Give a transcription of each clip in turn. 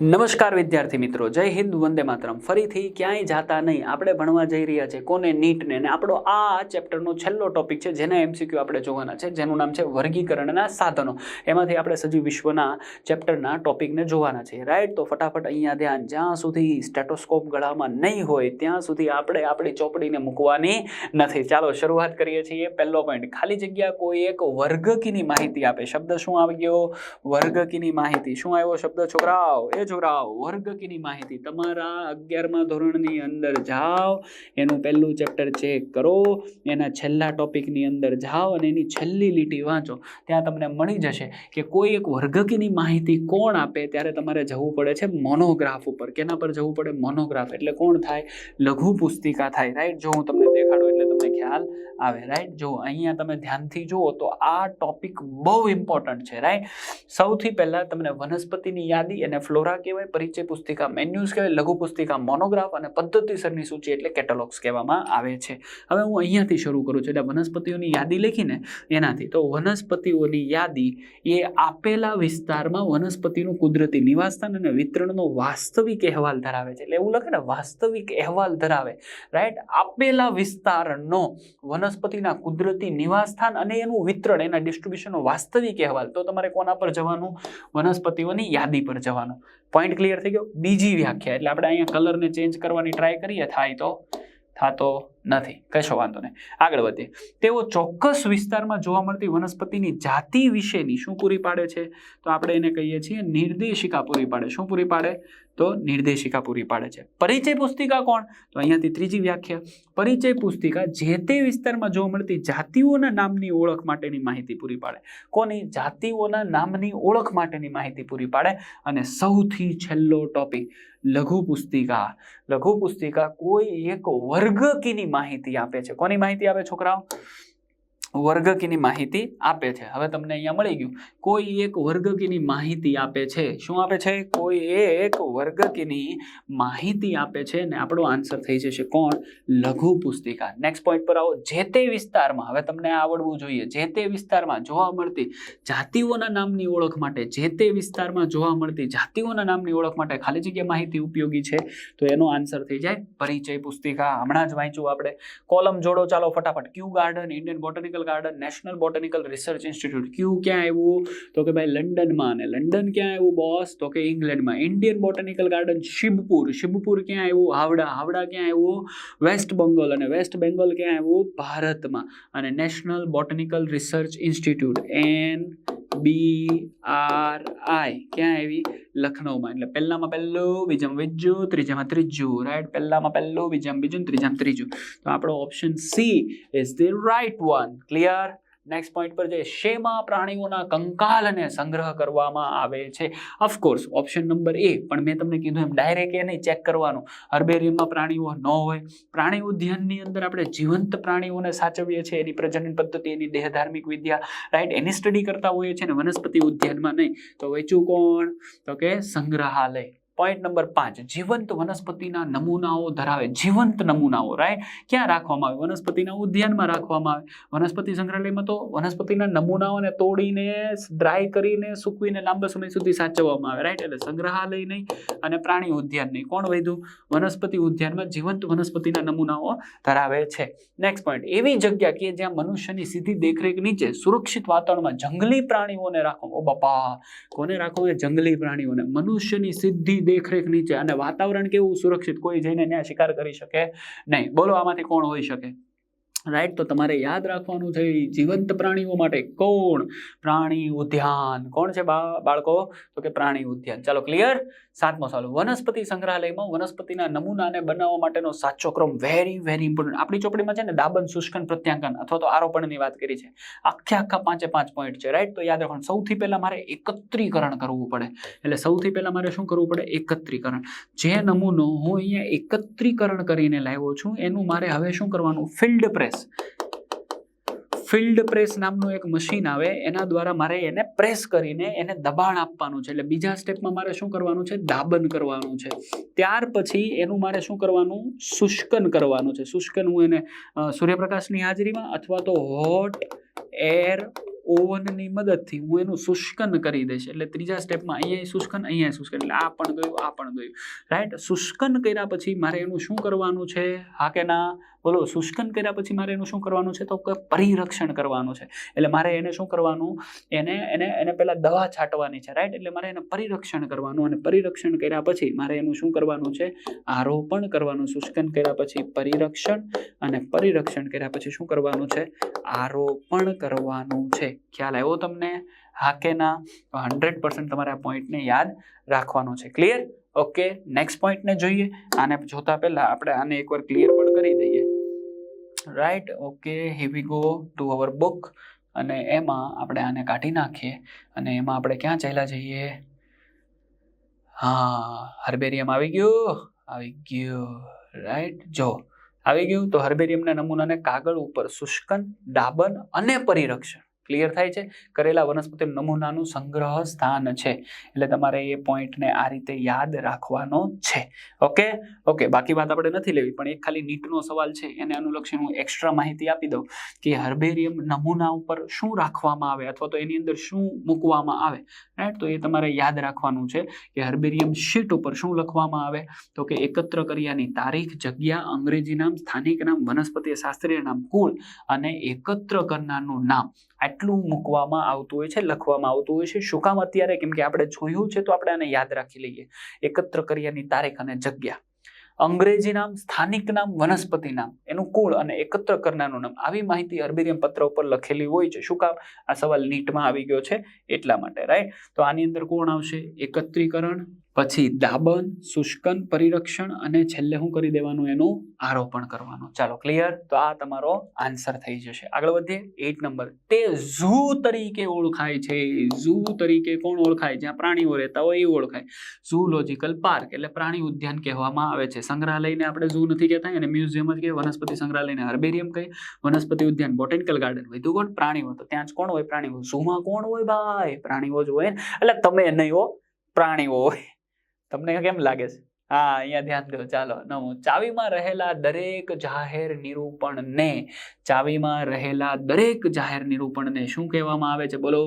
નમસ્કાર વિદ્યાર્થી મિત્રો, જય હિન્દ, વંદે માતરમ. ફરીથી ક્યાંય જાતા નહીં. આપણે ભણવા જઈ રહ્યા છે કોને નીટને અને આપણો આ ચેપ્ટરનો છેલ્લો ટોપિક છે, જેના એમસીક્યુ આપણે જોવાના છે, જેનું નામ છે વર્ગીકરણના સાધનો. એમાંથી આપણે સજીવ વિશ્વના ચેપ્ટરના ટોપિકને જોવાના છે રાઈટ તો ફટાફટ અહીંયા ધ્યાન. જ્યાં સુધી સ્ટેટોસ્કોપ ગળામાં નહીં હોય, ત્યાં સુધી આપણે આપણી ચોપડીને મૂકવાની નથી. ચાલો, શરૂઆત કરીએ છીએ. પહેલો પોઈન્ટ ખાલી જગ્યા કોઈ એક વર્ગકીની માહિતી આપે. શબ્દ શું આવી ગયો? વર્ગકીની માહિતી. શું આવ્યો? શબ્દ, છોકરાઓ, એ છોકરાઓ વર્ગકીની માહિતી? તમારા અગિયારમા ધોરણની અંદર જાઓ, એનું પહેલું ચેપ્ટર ચેક કરો, એના છેલ્લા ટોપિકની અંદર જાઓ અને એની છેલ્લી લીટી વાંચો. ત્યાં તમને મળી જશે કે કોઈ એક વર્ગકીની માહિતી કોણ આપે? ત્યારે તમારે જવું પડે છે મોનોગ્રાફ ઉપર. કેના પર જવું પડે? મોનોગ્રાફ. એટલે કોણ થાય? લઘુ પુસ્તિકા થાય. રાઈટ? જો હું તમને દેખાડું એટલે તમને ખ્યાલ આવે. રાઈટ? જો અહીંયા તમે ધ્યાનથી જુઓ તો આ ટોપિક બહુ ઇમ્પોર્ટન્ટ છે. રાઈટ? સૌથી પહેલાં તમને વનસ્પતિની યાદી અને ફ્લોરા કહેવાય, પરિચય પુસ્તિકા મેન્યુઝ કહેવાય, લઘુ પુસ્તિકા મોનોગ્રાફ અને પદ્ધતિસરની સૂચિ એટલે કેટલોગ્સ કહેવામાં આવે છે. હવે હું અહીંયાથી શરૂ કરું છું, એટલે વનસ્પતિઓની યાદી લખીને એનાથી. તો વનસ્પતિઓની યાદી એ આપેલા વિસ્તારમાં વનસ્પતિનું કુદરતી નિવાસસ્થાન અને વિતરણનો વાસ્તવિક અહેવાલ ધરાવે છે. એટલે એવું લખે ને, વાસ્તવિક અહેવાલ ધરાવે. રાઈટ? આપેલા વિસ્તારનો વનસ્પતિના કુદરતી નિવાસસ્થાન અને એનું વિતરણ, એના ડિસ્ટ્રીબ્યુશનનો વાસ્તવિક અહેવાલ. તો તમારે કોના પર જવાનું? વનસ્પતિઓની યાદી પર જવાનું. પોઈન્ટ ક્લિયર થઈ ગયો. બીજી વ્યાખ્યા, એટલે આપણે અહીંયા કલરને ચેન્જ કરવાની ટ્રાય કરીએ, થાય તો થતો નથી. કશો વાંધો નહીં. આગળ વધીએ. તેઓ ચોક્કસ વિસ્તારમાં જોવા મળતી વનસ્પતિની જાતિ વિશેની શું પૂરી પાડે છે? તો આપણે એને કહીએ છીએ નિર્દેશિકા પૂરી પાડે. શું પૂરી પાડે? તો નિર્દેશિકા પૂરી પાડે છે. પરિચય પુસ્તિકા કોણ? તો અહીંયાથી ત્રીજી વ્યાખ્યા. પરિચય પુસ્તિકા જે તે વિસ્તારમાં જોવા મળતી જાતિઓના નામની ઓળખ માટેની માહિતી પૂરી પાડે. કોની? જાતિઓના નામની ઓળખ માટેની માહિતી પૂરી પાડે. અને સૌથી છેલ્લો ટોપિક લઘુ પુસ્તિકા. લઘુ પુસ્તિકા કોઈ એક વર્ગકીની માહિતી આપે છે? કોની માહિતી આપે છોકરાઓ? વર્ગકીની માહિતી આપે છે. હવે તમને અહીંયા મળી ગયું. કોઈ એક વર્ગકીની માહિતી આપે છે. શું આપે છે? કોઈ એક વર્ગકીની માહિતી આપે છે ને આપણો આન્સર થઈ જશે કોણ? લઘુ પુસ્તિકા. નેક્સ્ટ પોઈન્ટ પર આવો. જે તે વિસ્તારમાં, હવે તમને આવડવું જોઈએ. જે તે વિસ્તારમાં જોવા મળતી જાતિઓના નામની ઓળખ માટે, જે તે વિસ્તારમાં જોવા મળતી જાતિઓના નામની ઓળખ માટે ખાલી જગ્યા માહિતી ઉપયોગી છે, તો એનો આન્સર થઈ જાય પરિચય પુસ્તિકા. હમણાં જ વાંચ્યું આપણે. કોલમ જોડો, ચાલો ફટાફટ. Kew garden Indian botanical garden national botanical research institute Kew ક્યાં આવ્યું? તો કે ભાઈ લંડનમાં અને લંડન ક્યાં આવ્યું બોસ તો કે ઇંગ્લેન્ડમાં. Indian botanical garden Shibpur Shibpur ક્યાં આવ્યું? હાવડા. હાવડા ક્યાં આવ્યું? વેસ્ટ બંગોલ અને વેસ્ટ બેંગોલ ક્યાં આવ્યું? ભારતમાં. અને national botanical research institute N B R I ક્યાં આવી? લખનૌમાં. એટલે પહેલામાં પહેલું, બીજામાં બીજું, ત્રીજામાં ત્રીજું રાઈટ પહેલામાં પહેલું, બીજામાં બીજું ત્રીજામાં ત્રીજું. તો આપણો option C is the right one clear next point પર જે શેમાં પ્રાણીઓના કંકાલને સંગ્રહ કરવામાં આવે છે? ઓફકોર્સ ઓપ્શન નંબર એ પણ મેં તમને કીધું એમ ડાયરેક્ટ એ નહીં ચેક કરવાનું. હર્બેરિયમમાં પ્રાણીઓ ન હોય. પ્રાણી ઉદ્યાનની અંદર આપણે જીવંત પ્રાણીઓને સાચવીએ છીએ. એની પ્રજનન પદ્ધતિ, એની દેહધાર્મિક વિદ્યા રાઈટ એની સ્ટડી કરતા હોઈએ છીએ ને વનસ્પતિ ઉદ્યાનમાં નહીં. તો વેચું કોણ? તો કે સંગ્રહાલય. પોઈન્ટ નંબર પાંચ, જીવંત વનસ્પતિના નમૂનાઓ ધરાવે, જીવંત નમૂનાઓ રાઈટ ક્યાં રાખવામાં આવે? વનસ્પતિના ઉદ્યાનમાં રાખવામાં આવે. વનસ્પતિ સંગ્રહાલયમાં તો વનસ્પતિના નમૂનાઓને તોડીને ડ્રાય કરીને, સૂકવીને લાંબા સમય સુધી સાચવવામાં આવે રાઈટ એટલે સંગ્રહાલય નહીં અને પ્રાણી ઉદ્યાન નહીં. કોણ વધ્યું? વનસ્પતિ ઉદ્યાનમાં જીવંત વનસ્પતિના નમૂનાઓ ધરાવે છે. નેક્સ્ટ પોઈન્ટ એવી જગ્યા કે જ્યાં મનુષ્યની સીધી દેખરેખ નીચે સુરક્ષિત વાતાવરણમાં જંગલી પ્રાણીઓને રાખો ઓ બાપા! કોને રાખો જંગલી પ્રાણીઓને. મનુષ્યની સીધી દેખરેખ નીચે અને વાતાવરણ કેવું સુરક્ષિત? કોઈ જઈને ત્યાં શિકાર કરી શકે? નહીં. બોલો, આમાંથી કોણ હોઈ શકે? રાઈટ તો તમારે યાદ રાખવાનું છે જીવંત પ્રાણીઓ માટે કોણ? પ્રાણી ઉદ્યાન. કોણ છે બાળકો? તો કે પ્રાણી ઉદ્યાન. ચાલો ક્લિયર સાતમો સવાલ. વનસ્પતિ સંગ્રહાલયમાં વનસ્પતિના નમૂનાને બનાવવા માટેનો સાચો ક્રમ વેરી વેરી ઇમ્પોર્ટન્ટ આપણી ચોપડીમાં છે ને દાબન, શુષ્કન, પ્રત્યાંકન અથવા તો આરોપણની વાત કરી છે. આખે આખા પાંચે પાંચ પોઈન્ટ છે. રાઈટ તો યાદ રાખવાનું. સૌથી પહેલાં મારે એકત્રીકરણ કરવું પડે. એટલે સૌથી પહેલાં મારે શું કરવું પડે? એકત્રીકરણ. જે નમૂનો હું અહીંયા એકત્રીકરણ કરીને લાવ્યો છું, એનું મારે હવે શું કરવાનું? ફિલ્ડ પ્રેસ ફિલ્ડ પ્રેસ નામનું એક મશીન આવે, એના દ્વારા મારે એને પ્રેસ કરીને એને દબાણ આપવાનું છે. એટલે બીજા સ્ટેપમાં મારે શું કરવાનું છે? દાબન કરવાનું છે. ત્યાર પછી એનું મારે શું કરવાનું? શુષ્કન કરવાનું છે. શુષ્કન હું એને સૂર્યપ્રકાશની હાજરીમાં અથવા તો હોટ એર ઓવનની મદદથી હું એનું શુષ્કન કરી દઈશ. એટલે ત્રીજા સ્ટેપમાં અહીંયા શુષ્કન અહીંયા શુષ્કન. એટલે આ પણ ગયું, આ પણ ગયું. રાઈટ શુષ્કન કર્યા પછી મારે એનું શું કરવાનું છે? હા કે ના? બોલો, શુષ્કન કર્યા પછી મારે એનું શું કરવાનું છે? તો પરિરક્ષણ કરવાનું છે. એટલે મારે એને શું કરવાનું? એને એને એને પહેલાં દવા છાંટવાની છે. રાઈટ એટલે મારે એને પરિરક્ષણ કરવાનું અને પરિરક્ષણ કર્યા પછી મારે એનું શું કરવાનું છે? આરોપણ કરવાનું. શુષ્કન કર્યા પછી પરિરક્ષણ અને પરિરક્ષણ કર્યા પછી શું કરવાનું છે? આરોપણ કરવાનું છે. ખ્યાલ આવ્યો તમને? હા કે ના હંડ્રેડ પર્સન્ટ તમારે આ પોઈન્ટને યાદ રાખવાનો છે. ક્લિયર ઓકે નેક્સ્ટ પોઈન્ટને જોઈએ. આને જોતા પહેલા આપણે આને એકવાર ક્લિયર પણ કરી દઈએ. Right okay he go to our book અને એમાં આપણે આને કાઢી નાખીએ. અને એમાં આપણે ક્યાં ચાલ્યા જઈએ? હા હર્બેરિયમ આવી ગયું. આવી ગયું. રાઈટ જો, આવી ગયું તો હર્બેરિયમના નમૂનાને કાગળ ઉપર શુષ્કન, ડાબન અને પરિરક્ષણ. ક્લિયર થાય છે? કરેલા વનસ્પતિ નમૂનાનું સંગ્રહ સ્થાન છે. એટલે તમારે એ પોઈન્ટને આ રીતે યાદ રાખવાનો છે. ઓકે? ઓકે, બાકી વાત આપણે નથી લેવી, પણ એક ખાલી નીટનો સવાલ છે. એને અનુલક્ષીને હું એક્સ્ટ્રા માહિતી આપી દઉં કે હર્બેરિયમ નમૂના ઉપર શું રાખવામાં આવે અથવા તો એની અંદર શું મૂકવામાં આવે? રાઈટ તો એ તમારે યાદ રાખવાનું છે કે હર્બેરિયમ શીટ ઉપર શું લખવામાં આવે? તો કે એકત્ર કર્યાની તારીખ, જગ્યા, અંગ્રેજી નામ, સ્થાનિક નામ, વનસ્પતિ શાસ્ત્રીય નામ કુળ અને એકત્ર કરનારનું નામ. આટલું મૂકવામાં આવતું હોય છે, લખવામાં આવતું હોય છે. શું કામ અત્યારે? કેમ કે આપણે જોયું છે તો આપણે આને યાદ રાખી લઈએ. એકત્ર કર્યાની તારીખ અને જગ્યા. અંગ્રેજી નામ, સ્થાનિક નામ, વનસ્પતિ નામ. એનું કુળ અને એકત્ર કરનારનું નામ. આવી માહિતી હર્બેરિયમ પત્ર ઉપર લખેલી હોય છે. શું કામ? આ સવાલ નીટમાં આવી ગયો છે એટલા માટે રાઈટ તો આની અંદર કોણ આવશે? એકત્રીકરણ. પછી દાબન, શુષ્કન, પરિરક્ષણ અને છેલ્લે શું કરી દેવાનું એનું આરોપણ કરવાનું. ચાલો ક્લિયર તો આ તમારો આન્સર થઈ જશે. આગળ વધીએ. એટ નંબર તે ઝૂ તરીકે ઓળખાય છે. ઝૂ તરીકે કોણ ઓળખાય? જ્યાં પ્રાણીઓ રહેતા હોય એ ઓળખાય. ઝૂલોજિકલ પાર્ક એટલે પ્રાણી ઉદ્યાન કહેવામાં આવે છે. સંગ્રહાલયને આપણે ઝૂ નથી કહેતા અને મ્યુઝિયમ જ કહીએ. વનસ્પતિ સંગ્રહાલયને હર્બેરિયમ કહીએ. વનસ્પતિ ઉદ્યાન બોટેનિકલ ગાર્ડન વધુ કોણ? પ્રાણીઓ. તો ત્યાં જ કોણ હોય? પ્રાણીઓ. ઝૂમાં કોણ હોય? ભાઈ, પ્રાણીઓ જ હોય એટલે તમે નહીં હો, પ્રાણીઓ હોય. તમને કેમ લાગે છે? હા, અહીંયા ધ્યાન દો, ચાલો. નવું ચાવીમાં રહેલા દરેક જાહેર નિરૂપણને, ચાવીમાં રહેલા દરેક જાહેર નિરૂપણને શું કહેવામાં આવે છે? બોલો.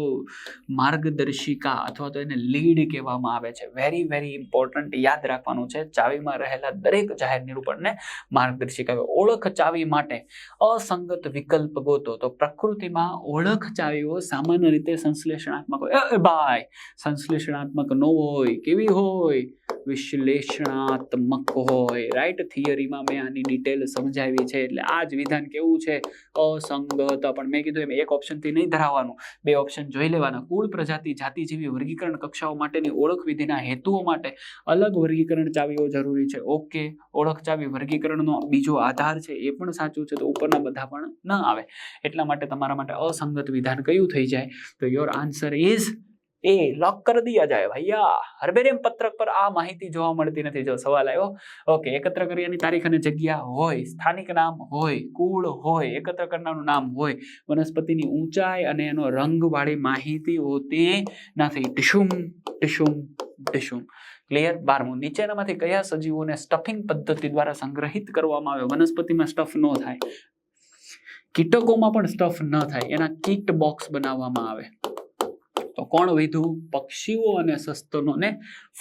માર્ગદર્શિકા અથવા તો એને લીડ કહેવામાં આવે છે. વેરી વેરી ઇમ્પોર્ટન્ટ યાદ રાખવાનું છે. ચાવીમાં રહેલા દરેક જાહેર નિરૂપણને માર્ગદર્શિકા ઓળખ ચાવી માટે અસંગત વિકલ્પ ગોતો. તો પ્રકૃતિમાં ઓળખ ચાવીઓ સામાન્ય રીતે સંશ્લેષણાત્મક હોય. ભાઈ! સંશ્લેષણાત્મક ન હોય. કેવી હોય? વિશ્લેષણાત્મક હોય. રાઈટ થિયરીમાં મેં આની ડિટેલ સમજાવી છે. એટલે આ જ વિધાન કેવું છે? અસંગત. પણ મેં કીધું એમ, એક ઓપ્શનથી નહીં ધરાવવાનું. બે ઓપ્શન જોઈ લેવાના. કુળ પ્રજાતિ જાતિ જેવી વર્ગીકરણ કક્ષાઓ માટેની ઓળખ વિધિના હેતુઓ માટે અલગ વર્ગીકરણ ચાવીઓ જરૂરી છે. ઓકે ઓળખ ચાવી વર્ગીકરણનો બીજો આધાર છે. એ પણ સાચું છે. તો ઉપરના બધા પણ ન આવે. એટલા માટે તમારા માટે અસંગત વિધાન કયું થઈ જાય? તો your answer is A lock કરી દિયા જાય. ભૈયા હર્બેરિયમ પત્રક પર આ માહિતી જોવા મળતી નથી. જો સવાલ આવ્યો ઓકે એકત્ર કર્યાની તારીખ અને જગ્યા હોય, સ્થાનિક નામ હોય, કુળ હોય, એકત્ર કરનારનું નામ હોય, વનસ્પતિની ઊંચાઈ અને એનો રંગવાળી માહિતી હોતી નથી. ટીશુમ ટીશુમ ટીશુમ. ક્લિયર બારમું. નીચેનામાંથી કયા સજીવોને સ્ટફિંગ પદ્ધતિ દ્વારા સંગ્રહિત કરવામાં આવે? વનસ્પતિમાં સ્ટફ ન થાય. કીટકોમાં પણ સ્ટફ ન થાય. એના કીટ બોક્સ બનાવવામાં આવે. તો કોણ વિધું? પક્ષીઓ અને સસ્તનોને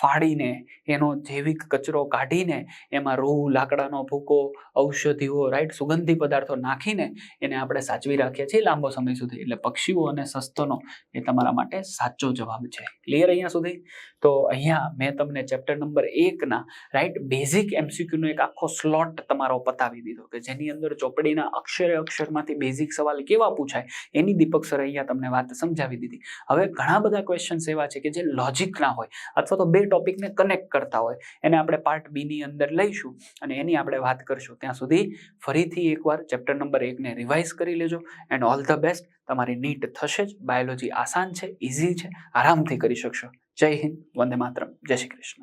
ફાડીને, એનો જૈવિક કચરો કાઢીને, એમાં રૂ લાકડાનો ભૂકો, ઔષધિઓ રાઈટ સુગંધી પદાર્થો નાખીને એને આપણે સાચવી રાખીએ છીએ લાંબો સમય સુધી. એટલે પક્ષીઓ અને સસ્તનો એ તમારા માટે સાચો જવાબ છે. ક્લિયર અહીંયા સુધી? તો અહીંયા મેં તમને ચેપ્ટર નંબર એકના રાઈટ બેઝિક એમસીક્યુનો એક આખો સ્લોટ તમારો પતાવી દીધો કે જેની અંદર ચોપડીના અક્ષરે અક્ષરમાંથી બેઝિક સવાલ કેવા પૂછાય એની દીપક સર અહીંયા તમને વાત સમજાવી દીધી. હવે ઘણા બધા ક્વેશ્ચન્સ એવા છે કે જે લોજિકના હોય અથવા તો બે ટોપિકને કનેક્ટ કરતા હોય. એને આપણે પાર્ટ બીની અંદર લઈશું અને એની આપણે વાત કરશું. ત્યાં સુધી ફરીથી એકવાર ચેપ્ટર નંબર એકને રિવાઇઝ કરી લેજો એન્ડ ઓલ ધ બેસ્ટ તમારી નીટ થશે જ. બાયોલોજી આસાન છે ઇઝી છે. આરામથી કરી શકશો. જય હિન્દ, વંદે માતરમ. જય શ્રી કૃષ્ણ.